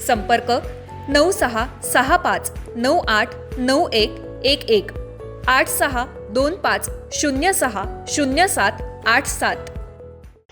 संपर्क नऊ सहा सहा पाच नऊ आठ नऊ एक एक एक आठ सहा दोन पाच शून्य सहा शून्य सात आठ सात.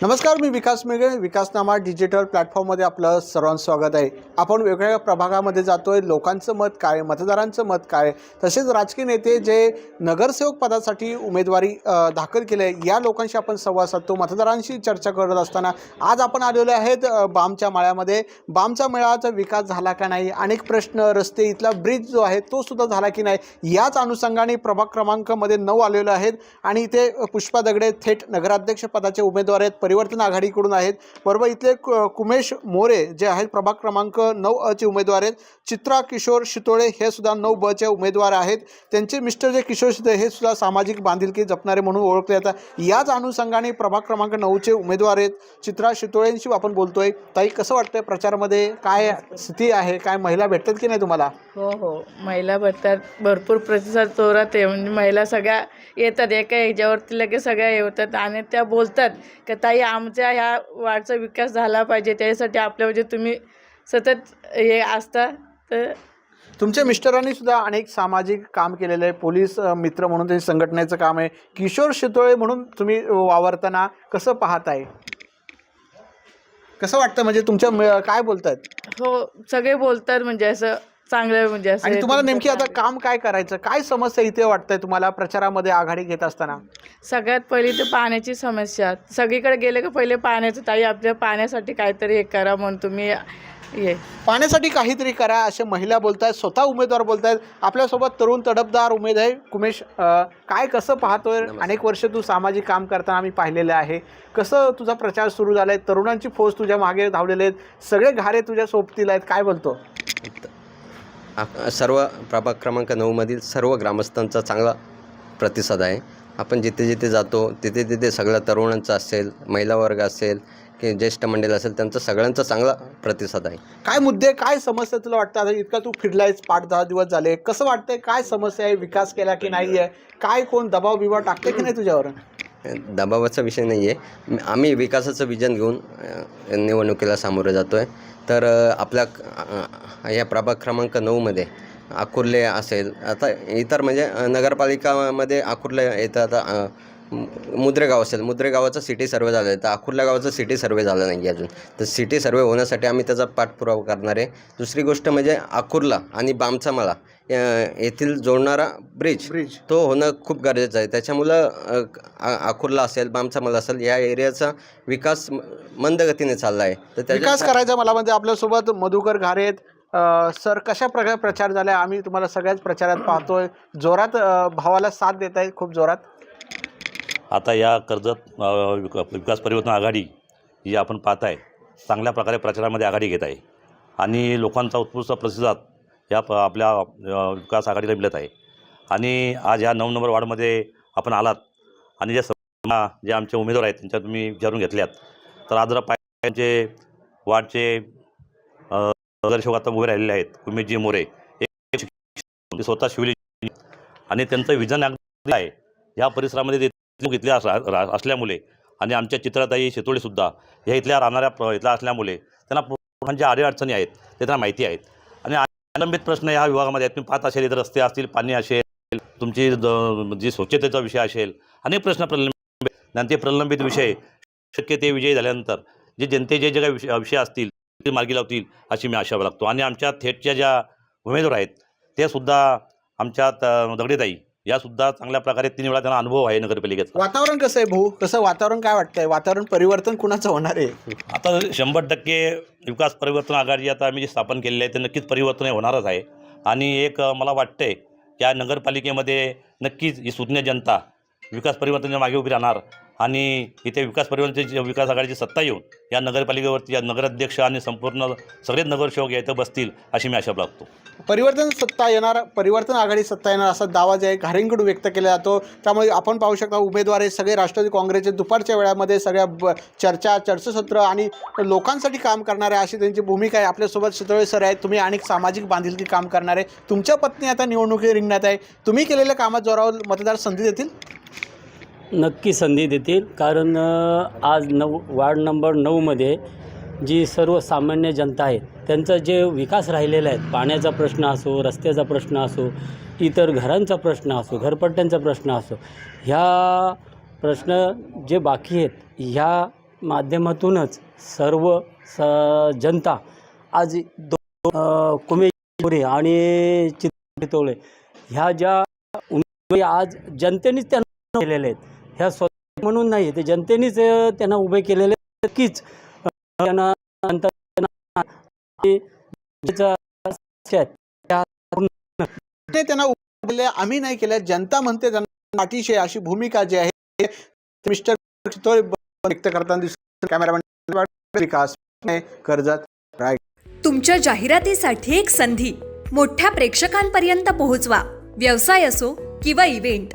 नमस्कार मी विकास मेघे. विकासनामा डिजिटल प्लॅटफॉर्ममध्ये आपलं सर्वांचं स्वागत आहे. आपण वेगवेगळ्या प्रभागामध्ये जातो आहे लोकांचं मत काय? मतदारांचं मत काय? तसेच राजकीय नेते जे नगरसेवक पदासाठी उमेदवारी दाखल केले आहे या लोकांशी आपण संवाद साधतो. मतदारांशी चर्चा करत असताना आज आपण आलेलो आहेत बामच्या माळ्यामध्ये. बामच्या मेळाचा विकास झाला का नाही? अनेक प्रश्न रस्ते इथला ब्रिज जो आहे तो सुद्धा झाला की नाही? याच अनुषंगाने प्रभाग क्रमांकामध्ये नऊ आलेलो आहेत. आणि इथे पुष्पा दगडे थेट नगराध्यक्ष पदाचे उमेदवार आहेत. परिवर्तन आघाडीकडून आहेत. बरोबर इथले कुमेश मोरे जे आहेत प्रभाग क्रमांक नऊ अ चे उमेदवार आहेत. चित्रा किशोर शितोळे हे सुद्धा नऊ ब चे उमेदवार आहेत. त्यांचे मिस्टर जे किशोर शितोळे हे सुद्धा सामाजिक बांधिलकी जपणारे म्हणून ओळखले जातात. याच अनुषंगाने प्रभाग क्रमांक नऊचे उमेदवार आहेत. चित्रा शितोळेंशी आपण बोलतोय. ताई कसं वाटतंय प्रचारमध्ये? काय स्थिती आहे? काय महिला भेटतात की नाही तुम्हाला? हो हो. महिला भेटतात. भरपूर प्रतिसाद जोरात आहे. म्हणजे महिला सगळ्या येतात. एका ह्याच्यावरती लगेच सगळ्या येतात आणि त्या बोलतात की ताई आमच्या ह्या वार्डचा विकास झाला पाहिजे त्याच्यासाठी आपल्या म्हणजे तुम्ही सतत हे असता तर तुमच्या मिस्टरांनी सुद्धा अनेक सामाजिक काम केलेलं आहे. पोलीस मित्र म्हणून त्यांनी संघटनेचं काम आहे. किशोर शितोळे म्हणून तुम्ही वावरताना कसं पाहताय? कसं वाटतं? म्हणजे तुमच्या काय बोलतात हो सगळे बोलतात म्हणजे असं चांगलं म्हणजे असं आणि तुम्हाला तुमचं नेमकी आता चांगलं. काम काय करायचं? काय समस्या इथे वाटतंय तुम्हाला प्रचारामध्ये आघाडी घेत असताना? सगळ्यात पहिली तर पाण्याची समस्या. सगळीकडे गेले का पहिले पाण्याचं ताई आपल्या पाण्यासाठी काहीतरी हे करा म्हणून तुम्ही हे. पाण्यासाठी काहीतरी करा असे महिला बोलतायत स्वतः उमेदवार बोलतायत. आपल्यासोबत तरुण तडफदार उमेद आहे. कुमेश अ, काय कसं पाहतोय? अनेक वर्ष तू सामाजिक काम करताना आम्ही पाहिलेलं आहे. कसं तुझा प्रचार सुरू झालाय? तरुणांची फौज तुझ्या मागे धावलेले आहेत. सगळे घारे तुझ्या सोबतील आहेत. काय बोलतो? सर्व प्रभाग क्रमांक नऊमधील सर्व ग्रामस्थांचा चांगला प्रतिसाद आहे. आपण जिथे जिथे जातो तिथे तिथे सगळ्या तरुणांचा असेल महिला वर्ग असेल की ज्येष्ठ मंडळ असेल त्यांचा सगळ्यांचा चांगला प्रतिसाद आहे. काय मुद्दे काय समस्या तुला वाटतं? आता इतका तू फिरलायस पाच दहा दिवस झाले. कसं वाटतंय? काय समस्या आहे? विकास केला की नाही आहे? काय कोण दबाव बिबाव टाकते की नाही तुझ्यावर दबावाचा विषय नाही आहे आम्ही विकासाचं विजन घेऊन निवडणुकीला सामोरं जातो आहे तर आपल्या या प्रभाग क्रमांक नऊमध्ये अकुर्ले असेल. आता इतर म्हणजे नगरपालिकामध्ये अकुर्ले येतं. आता मुद्रेगाव असेल. मुद्रेगावाचं सिटी सर्वे झालं आहे. तर अकुर्ला गावाचं सिटी सर्वे झालं नाही अजून. तर सिटी सर्वे होण्यासाठी आम्ही त्याचा पाठपुरावा करणार आहे. दुसरी गोष्ट म्हणजे अकुर्ला आणि बामचामळा येथील जोडणारा ब्रिज ब्रिज. तो होणं खूप गरजेचं आहे. त्याच्यामुळं अ, आ- अकुर्ला असेल बामचामल असेल या एरियाचा विकास म- मंद गतीने चालला आहे. तर त्याच्या- विकास करायचा मला म्हणजे आपल्यासोबत मधुकर घारे आहेत. अ, सर कशा प्रकारे प्रचार झाला आम्ही तुम्हाला सगळ्याच प्रचारात पाहतोय. जोरात अ, भावाला साथ देत आहे खूप जोरात. आता या कर्जत अ, विक- विकास परिवर्तन आघाडी जी आपण पाहत आहे चांगल्या प्रकारे प्रचारामध्ये आघाडी घेत आहे. आणि लोकांचा उत्कृष्ट प्रतिसाद या प आपल्या विकास आघाडीला मिळत आहे. आणि आज ह्या नऊ नंबर वार्डमध्ये आपण आलात आणि ज्या सर्वांना जे आमचे उमेदवार आहेत त्यांच्या तुम्ही विचारून घेतल्यात. तर आज जरा पायांचे वार्डचे नगरसेवक आता उभे राहिलेले आहेत. उमेशजी मोरे स्वतः शिवली. आणि त्यांचं विजन अगदी आहे. या परिसरामध्ये ते इथल्या असल्यामुळे आणि आमच्या चित्रताई शेतोळेसुद्धा ह्या इथल्या राहणाऱ्या इथल्या असल्यामुळे त्यांना पूर्णांच्या अडीअडचणी आहेत ते त्यांना माहिती आहेत. प्रलंबित प्रश्न ह्या विभागामध्ये आहेत. तुम्ही पाहत असेल इथं रस्ते असतील पाणी असेल तुमची जी स्वच्छतेचा विषय असेल अनेक प्रश्न प्रलंबित आणि ते प्रलंबित विषय शक्य ते विजयी झाल्यानंतर जे जनतेचे जे काही विषय विषय असतील ते मार्गी लावतील अशी मी आशा बाळगतो आणि आमच्या थेटच्या ज्या उमेदवार आहेत ते सुद्धा आमच्या त- दगडेताई यासुद्धा चांगल्या प्रकारे तीन वेळा त्यांना अनुभव आहे नगरपालिकेचा. वातावरण कसं आहे भाऊ? कसं वातावरण काय वाटतंय? वातावरण परिवर्तन कुणाचं होणार आहे? आता शंभर टक्के विकास परिवर्तन आघाडी आता आम्ही जी स्थापन केलेली आहे ते नक्कीच परिवर्तन हे होणारच आहे. आणि एक मला वाटतंय या नगरपालिकेमध्ये नक्कीच ही सुज्ञ जनता विकास परिवर्तनाच्या मागे उभी राहणार. आणि इथे विकास परिवर्तनची विकास आघाडीची सत्ता येऊन या नगरपालिकेवरती या नगराध्यक्ष आणि संपूर्ण सगळेच नगरसेवक या इथं बसतील अशी मी आशा लागतो परिवर्तन सत्ता येणार परिवर्तन आघाडी सत्ता येणार असा दावा जे आहे घारेंकडून व्यक्त केला जातो. त्यामुळे आपण पाहू शकता उमेदवार हे सगळे राष्ट्रवादी काँग्रेसचे दुपारच्या वेळामध्ये सगळ्या ब चर्चा चर्चासत्र आणि लोकांसाठी काम करणारे अशी त्यांची भूमिका आहे. आपल्यासोबत शितोळे सर आहेत. तुम्ही अनेक सामाजिक बांधिलकी काम करणारे. तुमच्या पत्नी आता निवडणुकी रिंगणात आहे. तुम्ही केलेल्या कामात जोरावर मतदार संधी देतील? नक्की संधी देतील. कारण आज नऊ वार्ड नंबर नऊमध्ये जी सर्वसामान्य जनता आहे त्यांचा जे विकास राहिलेला आहे पाण्याचा प्रश्न असो रस्त्याचा प्रश्न असो इतर घरांचा प्रश्न असो घरपट्ट्यांचा प्रश्न असो ह्या प्रश्न जे बाकी आहेत ह्या माध्यमातूनच सर्व स जनता आज दो कुमे आणि चितोळे ह्या ज्या उमेदवारी आज जनतेनेच त्यांना केलेल्या आहेत. ह्या स्वतः म्हणून नाही ते जनतेनेच त्यांना उभे केलेले. नक्कीच. त्यांना त्यांना उभे आम्ही नाही केल्या जनता म्हणते त्यांना पाठीशी अशी भूमिका जी आहे मिस्टर व्यक्त करताना दिसतो कॅमेरामॅन विकास कर्जत राय. तुमच्या जाहिरातीसाठी एक संधी. मोठ्या प्रेक्षकांपर्यंत पोहोचवा. व्यवसाय असो किंवा इव्हेंट